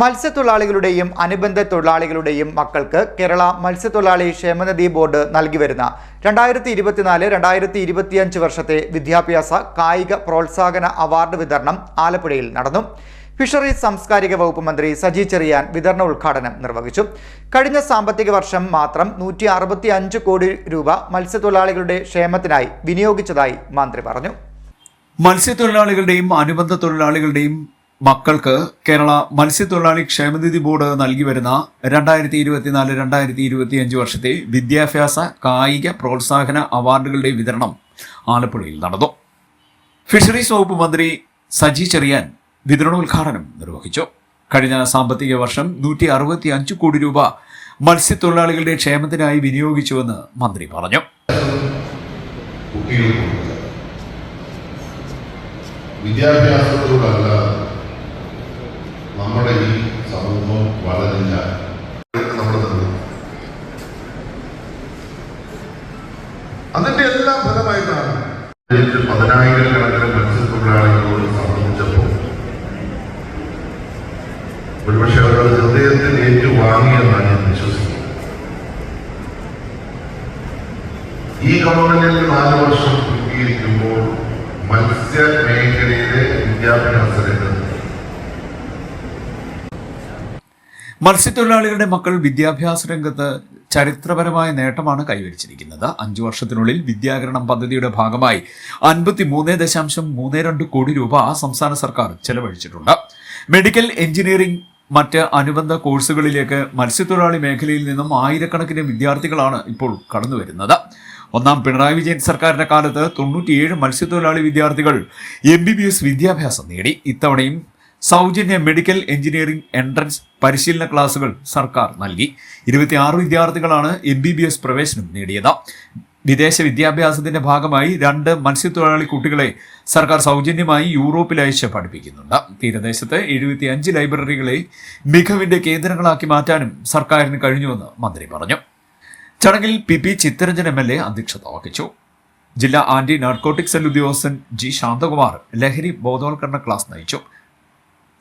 മത്സ്യത്തൊഴിലാളികളുടെയും അനുബന്ധ തൊഴിലാളികളുടെയും മക്കൾക്ക് കേരള മത്സ്യത്തൊഴിലാളി ക്ഷേമനിധി ബോർഡ് നൽകി വരുന്ന രണ്ടായിരത്തി ഇരുപത്തിനാല് രണ്ടായിരത്തി ഇരുപത്തിയഞ്ച് വർഷത്തെ വിദ്യാഭ്യാസ കായിക പ്രോത്സാഹന അവാർഡ് വിതരണം ആലപ്പുഴയിൽ നടന്നു. ഫിഷറീസ് സാംസ്കാരിക വകുപ്പ് മന്ത്രി സജി ചെറിയാൻ വിതരണ ഉദ്ഘാടനം നിർവഹിച്ചു. കഴിഞ്ഞ സാമ്പത്തിക വർഷം മാത്രം നൂറ്റി അറുപത്തി അഞ്ച് കോടി രൂപ മത്സ്യത്തൊഴിലാളികളുടെ ക്ഷേമത്തിനായി വിനിയോഗിച്ചതായി മന്ത്രി പറഞ്ഞു. മത്സ്യത്തൊഴിലാളികളുടെയും അനുബന്ധ തൊഴിലാളികളുടെയും മക്കൾക്ക് കേരള മത്സ്യത്തൊഴിലാളി ക്ഷേമനിധി ബോർഡ് നൽകി വരുന്ന രണ്ടായിരത്തി ഇരുപത്തിനാല് രണ്ടായിരത്തി ഇരുപത്തിയഞ്ച് വർഷത്തെ വിദ്യാഭ്യാസ കായിക പ്രോത്സാഹന അവാർഡുകളുടെ വിതരണം ആലപ്പുഴയിൽ നടന്നു. ഫിഷറീസ് വകുപ്പ് മന്ത്രി സജി ചെറിയാൻ വിതരണോദ്ഘാടനം നിർവഹിച്ചു. കഴിഞ്ഞ സാമ്പത്തിക വർഷം നൂറ്റി അറുപത്തി അഞ്ച് കോടി രൂപ മത്സ്യത്തൊഴിലാളികളുടെ ക്ഷേമത്തിനായി വിനിയോഗിച്ചുവെന്ന് മന്ത്രി പറഞ്ഞു. വിദ്യാഭ്യാസത്തോടല്ലാതെ വിദ്യാഭ്യാസത്തോടല്ല നമ്മുടെ ഈ സമൂഹം വളരില്ല അതിന്റെ എല്ലാ ഫലമായിട്ടാണ് പതിനായിരക്കണക്കിന് മത്സ്യത്തൊഴിലാളികളോട് സംബന്ധിച്ചപ്പോൾ ഒരുപക്ഷെ അവരുടെ ഹൃദയത്തിൽ ഏറ്റുവാങ്ങിയെന്നാണ് ഞാൻ വിശ്വസിക്കുന്നത്. ഈ ഗവൺമെന്റിൽ നാല് വർഷം പൂർത്തീകരിക്കുമ്പോൾ മത്സ്യ മേഖലയിലെ വിദ്യാഭ്യാസ മത്സ്യത്തൊഴിലാളികളുടെ മക്കൾ വിദ്യാഭ്യാസ രംഗത്ത് ചരിത്രപരമായ നേട്ടമാണ് കൈവരിച്ചിരിക്കുന്നത്. അഞ്ചു വർഷത്തിനുള്ളിൽ വിദ്യാകരണം പദ്ധതിയുടെ ഭാഗമായി അൻപത്തി മൂന്ന് ദശാംശം മൂന്ന് രണ്ട് കോടി രൂപ സംസ്ഥാന സർക്കാർ ചെലവഴിച്ചിട്ടുണ്ട്. മെഡിക്കൽ എഞ്ചിനീയറിംഗ് മറ്റ് അനുബന്ധ കോഴ്സുകളിലേക്ക് മത്സ്യത്തൊഴിലാളി മേഖലയിൽ നിന്നും ആയിരക്കണക്കിന് വിദ്യാർത്ഥികളാണ് ഇപ്പോൾ കടന്നു വരുന്നത് ഒന്നാം പിണറായി വിജയൻ സർക്കാരിന്റെ കാലത്ത് തൊണ്ണൂറ്റിയേഴ് മത്സ്യത്തൊഴിലാളി വിദ്യാർത്ഥികൾ എം ബി ബി എസ് വിദ്യാഭ്യാസം നേടി. ഇത്തവണയും സൗജന്യ മെഡിക്കൽ എഞ്ചിനീയറിംഗ് എൻട്രൻസ് പരിശീലന ക്ലാസുകൾ സർക്കാർ നൽകി. ഇരുപത്തിയാറ് വിദ്യാർത്ഥികളാണ് എം ബി ബി എസ് പ്രവേശനം നേടിയത്. വിദേശ വിദ്യാഭ്യാസത്തിന്റെ ഭാഗമായി രണ്ട് മത്സ്യത്തൊഴിലാളി കുട്ടികളെ സർക്കാർ സൗജന്യമായി യൂറോപ്പിൽ അയച്ച് പഠിപ്പിക്കുന്നുണ്ട്. തീരദേശത്ത് എഴുപത്തിയഞ്ച് ലൈബ്രറികളെ മികവിന്റെ കേന്ദ്രങ്ങളാക്കി മാറ്റാനും സർക്കാരിന് കഴിഞ്ഞുവെന്ന് മന്ത്രി പറഞ്ഞു. ചടങ്ങിൽ P P Chitharanjan M L A അധ്യക്ഷത വഹിച്ചു. ജില്ലാ ആന്റി നാർക്കോട്ടിക് സെൽ ഉദ്യോഗസ്ഥൻ ജി ശാന്തകുമാർ ലഹരി ബോധവൽക്കരണ ക്ലാസ് നയിച്ചു.